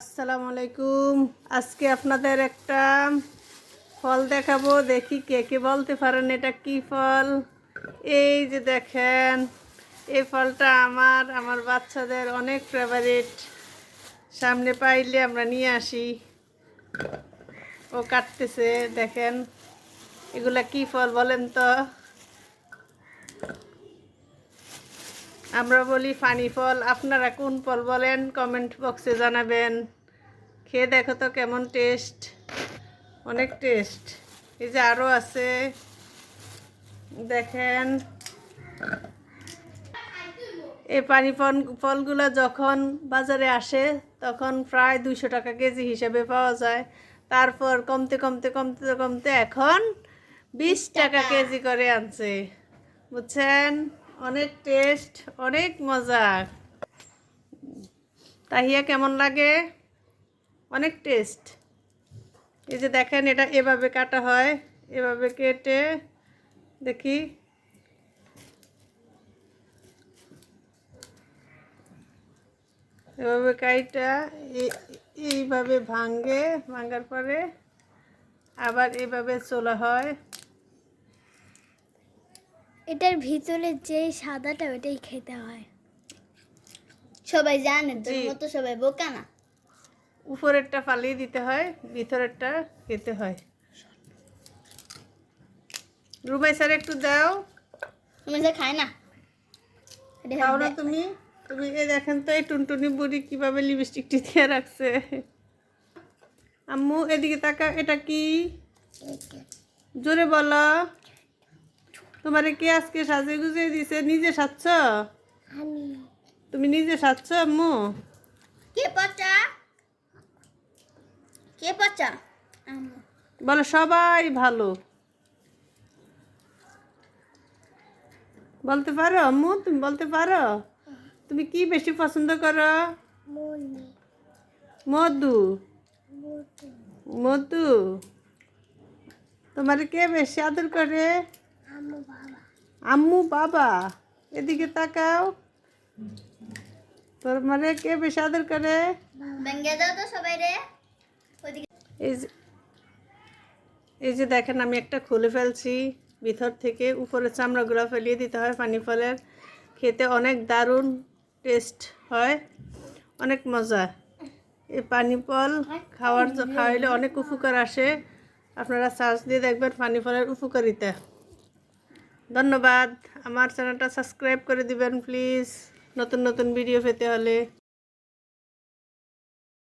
আসসালামু আলাইকুম। আজকে আপনাদের একটা ফল দেখাবো, দেখি কে কে বলতে পারেন এটা কি ফল। এই যে দেখেন, এই ফলটা আমার আমার বাচ্চাদের অনেক ফেভারিট সামনে পাইলে আমরা নিয়ে আসি। ও কাটতেছে, দেখেন। এগুলা কি ফল বলেন তো? আমরা বলি ফানি ফল। আপনারা কোন ফল বলেন কমেন্ট বক্সে জানাবেন। খেয়ে দেখো তো কেমন টেস্ট অনেক টেস্ট এই যে আরও আছে। দেখেন। এই পানি ফল ফলগুলো যখন বাজারে আসে তখন প্রায় দুশো টাকা কেজি হিসেবে পাওয়া যায়। তারপর কমতে কমতে কমতে কমতে এখন বিশ টাকা। কেজি করে আনছে। বুঝছেন? অনেক টেস্ট, অনেক মজা। তাহিয়া, কেমন লাগে? অনেক টেস্ট। এই যে দেখেন, এটা এভাবে কাটা হয়, এভাবে কেটে দেখি। এভাবে কাইটা এইভাবে ভাঙ্গে ভাঙ্গার পরে আবার এভাবে চলা হয়। এটার ভিতরে যে সাদাটা ওটাই খেতে হয়। সবাই জানে তোর জি। মতো সবাই বোকা না। উপরেরটা ফালিয়ে দিতে হয় ভিতরেরটা খেতে হয়। রুমাই স্যার একটু দাও। তুমি যে খায় না? এটা খাও না দে- তুমি। তুমি এই দেখেন তো এই টুনটুনি বুড়ি কীভাবে লিপস্টিকটি দিয়ে রাখছে। আম্মু এদিকে তাকা এটা কি? জোরে বলো। তোমারে কে আজকে সাজে গুজিয়ে দিছে? নিজে সাজছ? তুমি নিজে সাজছ আম্মু? কে পচা? কে পচা? বলো সবাই ভালো। বলতে পারো আম্মু? তুমি বলতে পারো? তুমি কি বেশি পছন্দ করো? মধু। মধু। তোমার কে বেশি আদর করে? আম্মু বাবা এদিকে তাকাও। তোর মানে কে বেশি আদর করে? এই যে এই যে দেখেন আমি একটা খুলে ফেলছি। ভিতর থেকে উপরে চামড়াগুলো ফেলিয়ে দিতে হয় পানি ফলের। খেতে অনেক দারুণ টেস্ট হয়। অনেক মজা। এই পানি ফল খাওয়ার খাওয়াইলে অনেক উপকার আসে। আপনারা সার্চ দিয়ে দেখবেন পানি ফলের উপকারিতা। ধন্যবাদ আমার চ্যানেলটা সাবস্ক্রাইব করে দিবেন প্লিজ নতুন নতুন ভিডিও পেতে হলে